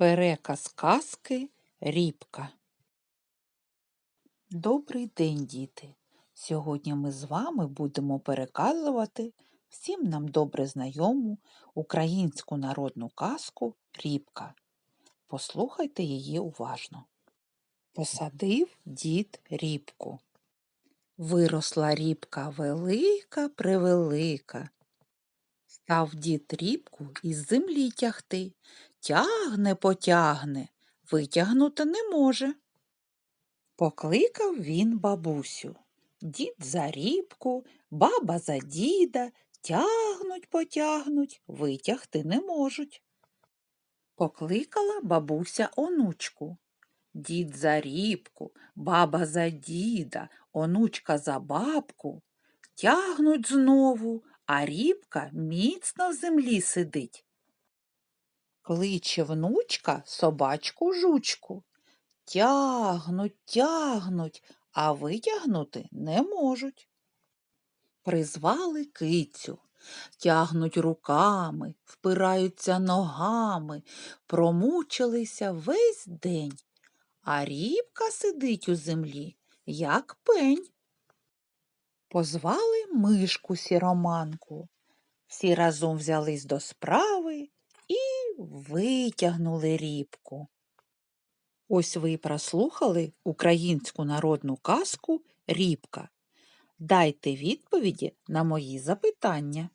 Переказ казки Рібка. Добрий день, діти! Сьогодні ми з вами будемо переказувати всім нам добре знайому українську народну казку Рібка. Послухайте її уважно. Посадив дід рібку. Виросла рібка велика превелика. Став дід рібку із землі тягти. Тягне, потягне, витягнути не може. Покликав він бабусю. Дід за рібку, баба за діда, тягнуть, потягнуть, витягти не можуть. Покликала бабуся онучку. Дід за рібку, баба за діда, онучка за бабку. Тягнуть знову, а рібка міцно в землі сидить. Кличе внучка собачку жучку. Тягнуть, тягнуть, а витягнути не можуть. Призвали кицю, тягнуть руками, впираються ногами, промучилися весь день, а рібка сидить у землі, як пень. Позвали мишку сіроманку. Всі разом взялись до справи витягнули рібку. Ось ви прослухали українську народну казку Рібка. Дайте відповіді на мої запитання.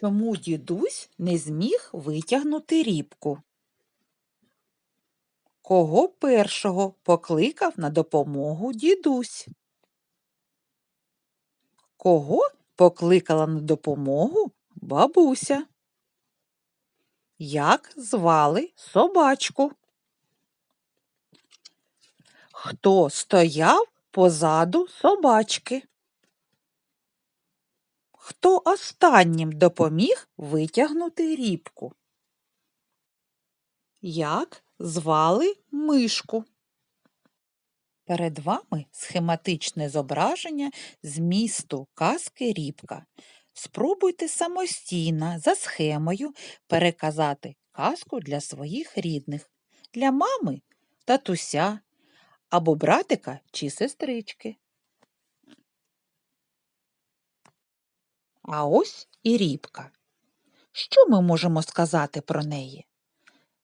Чому дідусь не зміг витягнути рібку? Кого першого покликав на допомогу дідусь? Кого покликала на допомогу бабуся? Як звали собачку? Хто стояв позаду собачки? Хто останнім допоміг витягнути рібку? Як звали мишку? Перед вами схематичне зображення змісту казки Рібка. Спробуйте самостійно за схемою переказати казку для своїх рідних, для мами, татуся або братика чи сестрички. А ось і рібка. Що ми можемо сказати про неї?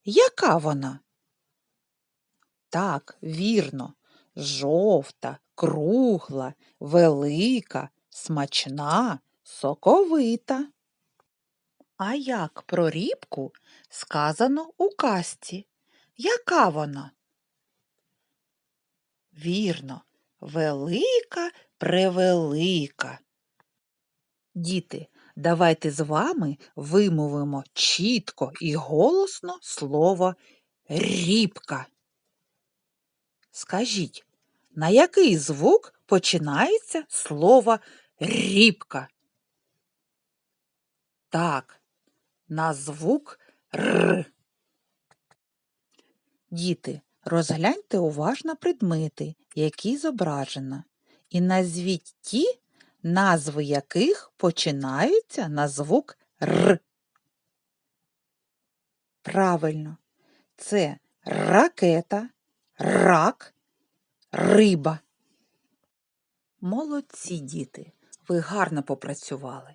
Яка вона? Так, вірно, жовта, кругла, велика, смачна, соковита. А як про рібку сказано у казці? Яка вона? Вірно, велика превелика. Діти, давайте з вами вимовимо чітко і голосно слово рібка. Скажіть, на який звук починається слово рібка? Так, на звук Р. Діти, розгляньте уважно предмети, які зображено, і назвіть ті, назви яких починаються на звук Р. Правильно, це ракета, рак, риба. Молодці діти, ви гарно попрацювали.